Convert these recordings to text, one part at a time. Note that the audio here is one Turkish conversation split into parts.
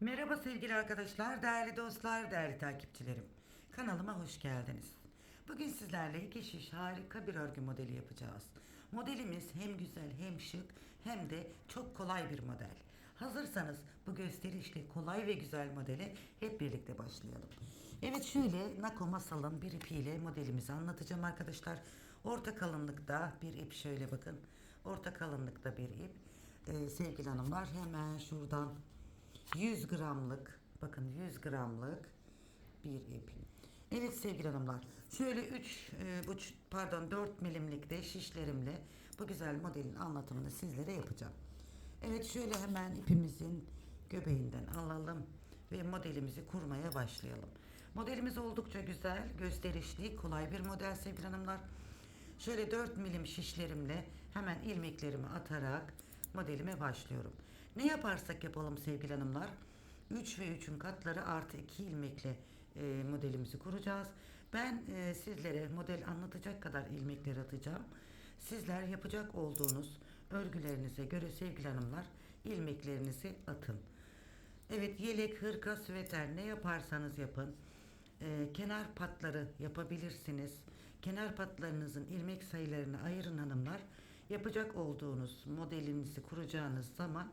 Merhaba sevgili arkadaşlar, değerli dostlar, değerli takipçilerim. Kanalıma hoş geldiniz. Bugün sizlerle iki şiş harika bir örgü modeli yapacağız. Modelimiz hem güzel hem şık hem de çok kolay bir model. Hazırsanız bu gösterişli, kolay ve güzel modele hep birlikte başlayalım. Evet şöyle Nako Masal'ın bir ipiyle modelimizi anlatacağım arkadaşlar. Orta kalınlıkta bir ip şöyle bakın. Orta kalınlıkta bir ip. Ee, sevgili hanımlar hemen şuradan 100 gramlık bakın 100 gramlık bir ip. Evet sevgili hanımlar şöyle 3 bu pardon 4 milimlik de şişlerimle bu güzel modelin anlatımını sizlere yapacağım. Evet şöyle hemen ipimizin göbeğinden alalım ve modelimizi kurmaya başlayalım. Modelimiz oldukça güzel, gösterişli, kolay bir model sevgili hanımlar. Şöyle 4 milim şişlerimle hemen ilmeklerimi atarak modelime başlıyorum. Ne yaparsak yapalım sevgili hanımlar. 3 ve 3'ün katları artı 2 ilmekle e, modelimizi kuracağız. Ben e, sizlere model anlatacak kadar ilmekler atacağım. Sizler yapacak olduğunuz örgülerinize göre sevgili hanımlar ilmeklerinizi atın. Evet yelek, hırka, süveter ne yaparsanız yapın. Ee, kenar patları yapabilirsiniz. Kenar patlarınızın ilmek sayılarını ayırın hanımlar. Yapacak olduğunuz modelinizi kuracağınız zaman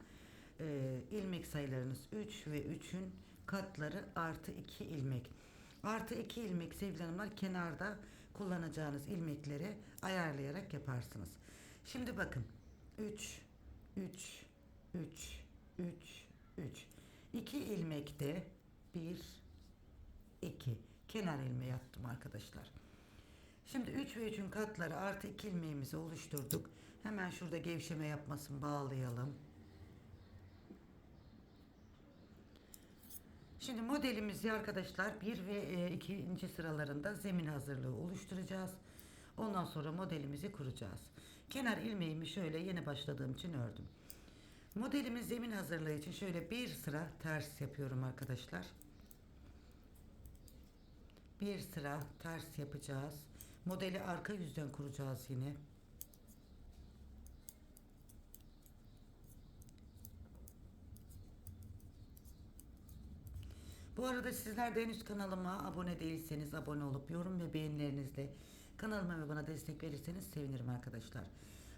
e, ilmek sayılarınız 3 ve 3'ün katları artı 2 ilmek. Artı 2 ilmek sevgili hanımlar kenarda kullanacağınız ilmekleri ayarlayarak yaparsınız. Şimdi bakın 3 3 3 3 3 2 ilmekte 1 2 kenar ilmeği yaptım arkadaşlar. Şimdi 3 ve 3'ün katları artı 2 ilmeğimizi oluşturduk. Hemen şurada gevşeme yapmasın bağlayalım. Şimdi modelimizi arkadaşlar 1 ve 2. sıralarında zemin hazırlığı oluşturacağız. Ondan sonra modelimizi kuracağız. Kenar ilmeğimi şöyle yeni başladığım için ördüm. Modelimiz zemin hazırlığı için şöyle bir sıra ters yapıyorum arkadaşlar. Bir sıra ters yapacağız. Modeli arka yüzden kuracağız yine. Bu arada sizler de henüz kanalıma abone değilseniz abone olup yorum ve beğenilerinizle kanalıma ve bana destek verirseniz sevinirim arkadaşlar.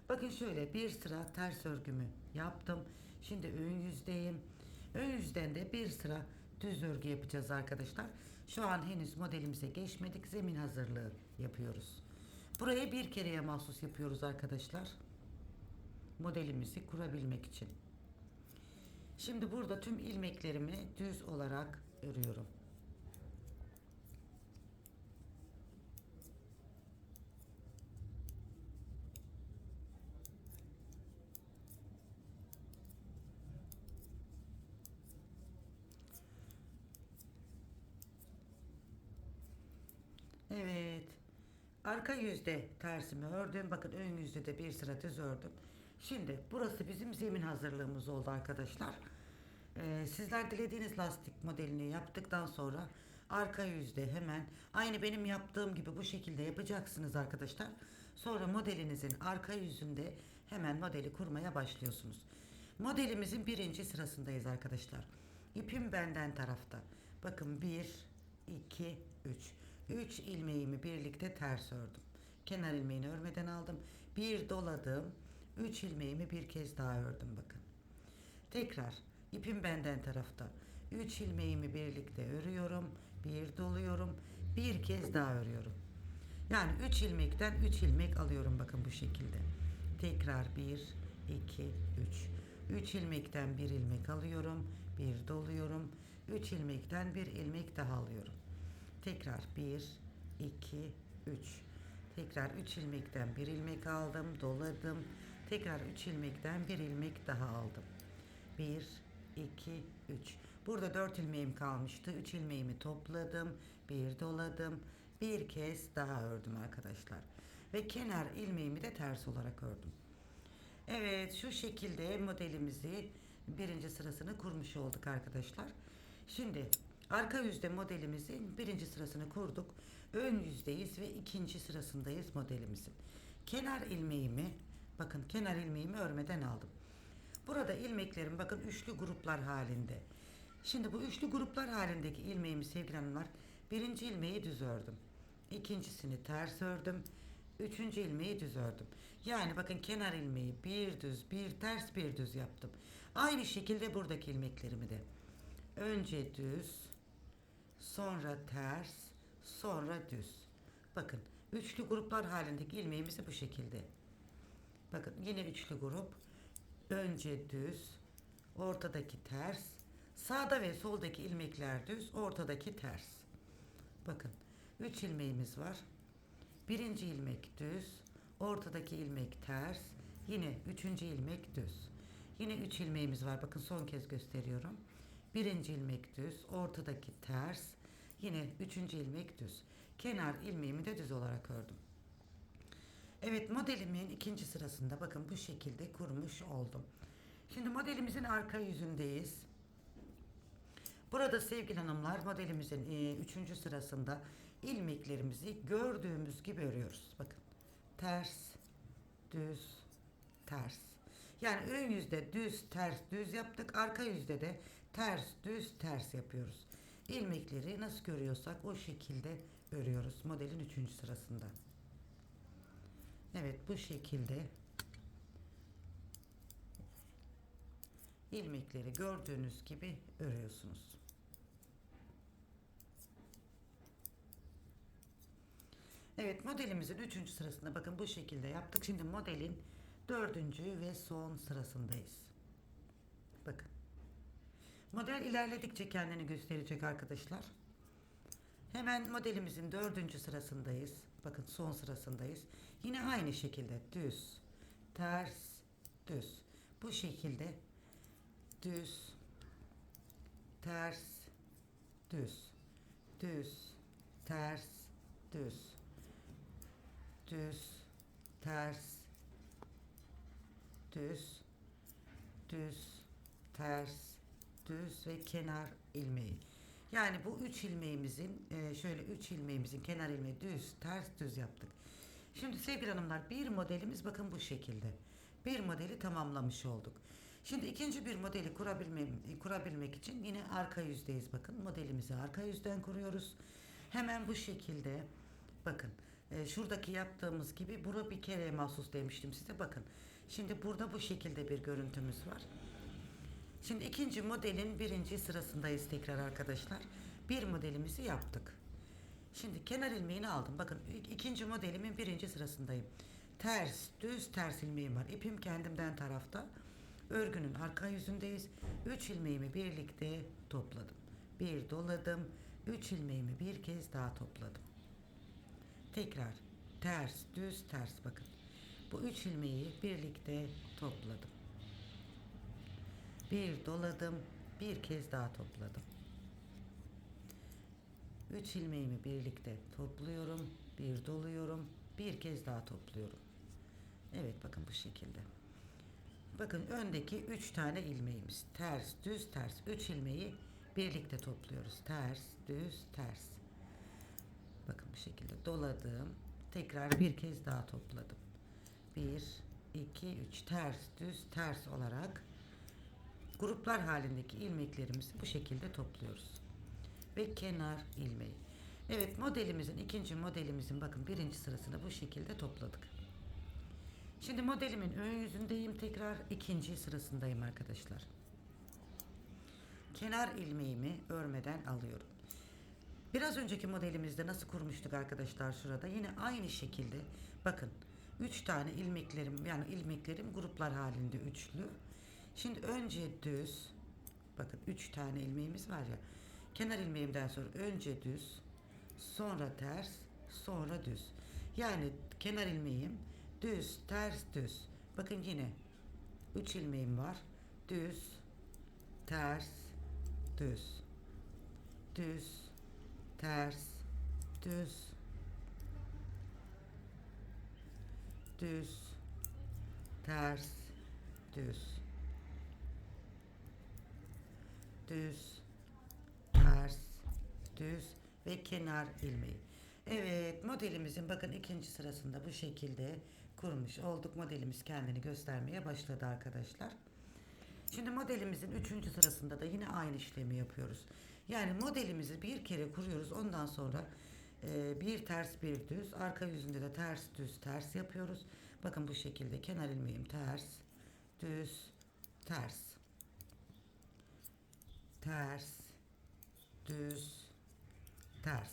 Bakın şöyle bir sıra ters örgümü yaptım. Şimdi ön yüzdeyim. Ön yüzden de bir sıra düz örgü yapacağız arkadaşlar. Şu an henüz modelimize geçmedik. Zemin hazırlığı yapıyoruz. Buraya bir kereye mahsus yapıyoruz arkadaşlar. Modelimizi kurabilmek için. Şimdi burada tüm ilmeklerimi düz olarak örüyorum. Evet. Arka yüzde tersimi ördüm. Bakın ön yüzde de bir sıra düz ördüm. Şimdi burası bizim zemin hazırlığımız oldu arkadaşlar. Ee, sizler dilediğiniz lastik modelini yaptıktan sonra arka yüzde hemen aynı benim yaptığım gibi bu şekilde yapacaksınız arkadaşlar. Sonra modelinizin arka yüzünde hemen modeli kurmaya başlıyorsunuz. Modelimizin birinci sırasındayız arkadaşlar. İpim benden tarafta. Bakın bir, iki, üç. 3 ilmeğimi birlikte ters ördüm. Kenar ilmeğini örmeden aldım. Bir doladım. 3 ilmeğimi bir kez daha ördüm bakın. Tekrar ipim benden tarafta. 3 ilmeğimi birlikte örüyorum. Bir doluyorum. Bir kez daha örüyorum. Yani 3 ilmekten 3 ilmek alıyorum bakın bu şekilde. Tekrar 1 2 3. 3 ilmekten bir ilmek alıyorum. Bir doluyorum. 3 ilmekten bir ilmek daha alıyorum. Tekrar 1, 2, 3. Tekrar 3 ilmekten bir ilmek aldım, doladım. Tekrar 3 ilmekten bir ilmek daha aldım. 1, 2, 3. Burada 4 ilmeğim kalmıştı. 3 ilmeğimi topladım, bir doladım. Bir kez daha ördüm arkadaşlar. Ve kenar ilmeğimi de ters olarak ördüm. Evet şu şekilde modelimizi birinci sırasını kurmuş olduk arkadaşlar. Şimdi Arka yüzde modelimizin birinci sırasını kurduk. Ön yüzdeyiz ve ikinci sırasındayız modelimizin. Kenar ilmeğimi, bakın kenar ilmeğimi örmeden aldım. Burada ilmeklerim bakın üçlü gruplar halinde. Şimdi bu üçlü gruplar halindeki ilmeğimi sevgili hanımlar birinci ilmeği düz ördüm. İkincisini ters ördüm. Üçüncü ilmeği düz ördüm. Yani bakın kenar ilmeği bir düz bir ters bir düz yaptım. Aynı şekilde buradaki ilmeklerimi de. Önce düz, sonra ters, sonra düz. Bakın üçlü gruplar halindeki ilmeğimizi bu şekilde. Bakın yine üçlü grup. Önce düz, ortadaki ters, sağda ve soldaki ilmekler düz, ortadaki ters. Bakın üç ilmeğimiz var. Birinci ilmek düz, ortadaki ilmek ters, yine üçüncü ilmek düz. Yine üç ilmeğimiz var. Bakın son kez gösteriyorum. Birinci ilmek düz, ortadaki ters, yine üçüncü ilmek düz. Kenar ilmeğimi de düz olarak ördüm. Evet modelimin ikinci sırasında bakın bu şekilde kurmuş oldum. Şimdi modelimizin arka yüzündeyiz. Burada sevgili hanımlar modelimizin e, üçüncü sırasında ilmeklerimizi gördüğümüz gibi örüyoruz. Bakın ters, düz, ters. Yani ön yüzde düz, ters, düz yaptık. Arka yüzde de ters, düz, ters yapıyoruz. İlmekleri nasıl görüyorsak o şekilde örüyoruz modelin üçüncü sırasında. Evet bu şekilde ilmekleri gördüğünüz gibi örüyorsunuz. Evet modelimizin üçüncü sırasında bakın bu şekilde yaptık. Şimdi modelin dördüncü ve son sırasındayız. Bakın. Model ilerledikçe kendini gösterecek arkadaşlar. Hemen modelimizin dördüncü sırasındayız. Bakın son sırasındayız. Yine aynı şekilde düz, ters, düz. Bu şekilde düz, ters, düz, düz, ters, düz, düz, ters, düz, düz, ters, düz ve kenar ilmeği. Yani bu üç ilmeğimizin e, şöyle üç ilmeğimizin kenar ilmeği düz, ters, düz yaptık. Şimdi sevgili hanımlar bir modelimiz bakın bu şekilde. Bir modeli tamamlamış olduk. Şimdi ikinci bir modeli kurabilmem, kurabilmek için yine arka yüzdeyiz bakın. Modelimizi arka yüzden kuruyoruz. Hemen bu şekilde bakın e, şuradaki yaptığımız gibi bura bir kere mahsus demiştim size bakın. Şimdi burada bu şekilde bir görüntümüz var. Şimdi ikinci modelin birinci sırasındayız tekrar arkadaşlar. Bir modelimizi yaptık. Şimdi kenar ilmeğini aldım. Bakın ikinci modelimin birinci sırasındayım. Ters, düz ters ilmeğim var. İpim kendimden tarafta. Örgünün arka yüzündeyiz. Üç ilmeğimi birlikte topladım. Bir doladım. Üç ilmeğimi bir kez daha topladım. Tekrar ters, düz, ters bakın. Bu üç ilmeği birlikte topladım. Bir doladım, bir kez daha topladım. Üç ilmeğimi birlikte topluyorum, bir doluyorum, bir kez daha topluyorum. Evet bakın bu şekilde. Bakın öndeki üç tane ilmeğimiz. Ters, düz, ters. Üç ilmeği birlikte topluyoruz. Ters, düz, ters. Bakın bu şekilde doladım. Tekrar bir kez daha topladım. Bir, iki, üç. Ters, düz, ters olarak gruplar halindeki ilmeklerimizi bu şekilde topluyoruz. Ve kenar ilmeği. Evet modelimizin ikinci modelimizin bakın birinci sırasını bu şekilde topladık. Şimdi modelimin ön yüzündeyim tekrar ikinci sırasındayım arkadaşlar. Kenar ilmeğimi örmeden alıyorum. Biraz önceki modelimizde nasıl kurmuştuk arkadaşlar şurada yine aynı şekilde bakın 3 tane ilmeklerim yani ilmeklerim gruplar halinde üçlü. Şimdi önce düz bakın 3 tane ilmeğimiz var ya kenar ilmeğimden sonra önce düz sonra ters sonra düz. Yani kenar ilmeğim düz ters düz. Bakın yine 3 ilmeğim var. Düz ters düz düz ters düz düz ters düz düz ters düz ve kenar ilmeği. Evet modelimizin bakın ikinci sırasında bu şekilde kurmuş olduk. Modelimiz kendini göstermeye başladı arkadaşlar. Şimdi modelimizin üçüncü sırasında da yine aynı işlemi yapıyoruz. Yani modelimizi bir kere kuruyoruz. Ondan sonra e, bir ters bir düz. Arka yüzünde de ters düz ters yapıyoruz. Bakın bu şekilde kenar ilmeğim ters düz ters ters düz ters.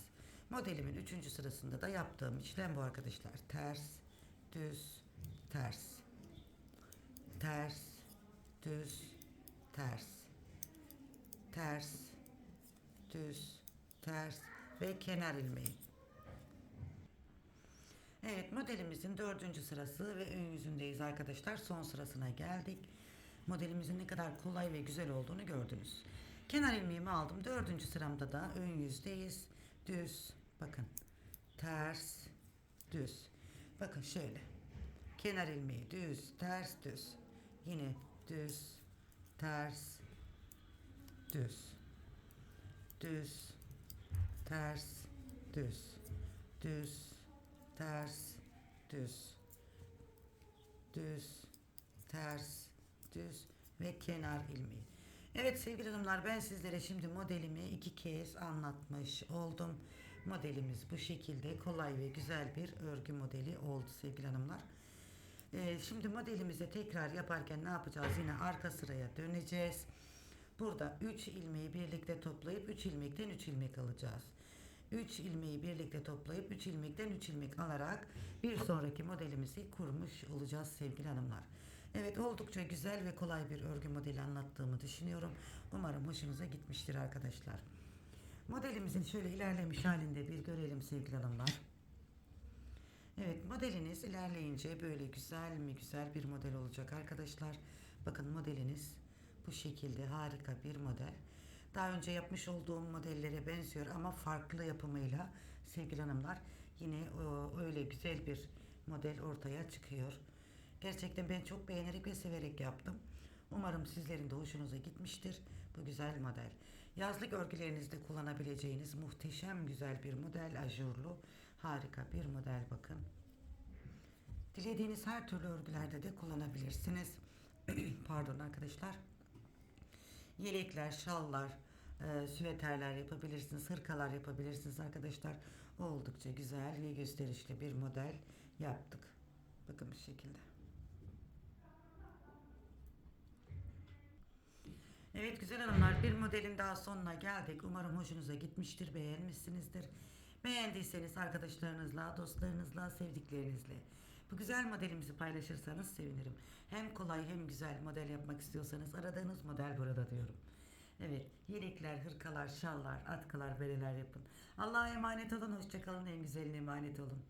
Modelimin üçüncü sırasında da yaptığım işlem bu arkadaşlar. Ters, düz, ters. Ters, düz, ters. Ters, düz, ters ve kenar ilmeği. Evet modelimizin dördüncü sırası ve ön yüzündeyiz arkadaşlar. Son sırasına geldik. Modelimizin ne kadar kolay ve güzel olduğunu gördünüz. Kenar ilmeğimi aldım. Dördüncü sıramda da ön yüzdeyiz. Düz. Bakın. Ters. Düz. Bakın şöyle. Kenar ilmeği düz. Ters düz. Yine düz. Ters. Düz. Düz. Ters. Düz. Düz. Ters. Düz. Düz. Ters. Düz. Ve kenar ilmeği. Evet sevgili hanımlar ben sizlere şimdi modelimi iki kez anlatmış oldum. Modelimiz bu şekilde kolay ve güzel bir örgü modeli oldu sevgili hanımlar. Ee, şimdi modelimize tekrar yaparken ne yapacağız? Yine arka sıraya döneceğiz. Burada 3 ilmeği birlikte toplayıp 3 ilmekten 3 ilmek alacağız. 3 ilmeği birlikte toplayıp 3 ilmekten 3 ilmek alarak bir sonraki modelimizi kurmuş olacağız sevgili hanımlar. Evet oldukça güzel ve kolay bir örgü modeli anlattığımı düşünüyorum. Umarım hoşunuza gitmiştir arkadaşlar. Modelimizin şöyle ilerlemiş halinde bir görelim sevgili hanımlar. Evet modeliniz ilerleyince böyle güzel mi güzel bir model olacak arkadaşlar. Bakın modeliniz bu şekilde harika bir model. Daha önce yapmış olduğum modellere benziyor ama farklı yapımıyla sevgili hanımlar yine öyle güzel bir model ortaya çıkıyor. Gerçekten ben çok beğenerek ve severek yaptım. Umarım sizlerin de hoşunuza gitmiştir bu güzel model. Yazlık örgülerinizde kullanabileceğiniz muhteşem güzel bir model ajurlu harika bir model bakın. Dilediğiniz her türlü örgülerde de kullanabilirsiniz. Pardon arkadaşlar. Yelekler, şallar, e, süveterler yapabilirsiniz, hırkalar yapabilirsiniz arkadaşlar. Oldukça güzel ve gösterişli bir model yaptık. Bakın bu şekilde. Evet güzel hanımlar bir modelin daha sonuna geldik. Umarım hoşunuza gitmiştir, beğenmişsinizdir. Beğendiyseniz arkadaşlarınızla, dostlarınızla, sevdiklerinizle bu güzel modelimizi paylaşırsanız sevinirim. Hem kolay hem güzel model yapmak istiyorsanız aradığınız model burada diyorum. Evet, yelekler, hırkalar, şallar, atkılar, bereler yapın. Allah'a emanet olun, hoşçakalın, en güzeline emanet olun.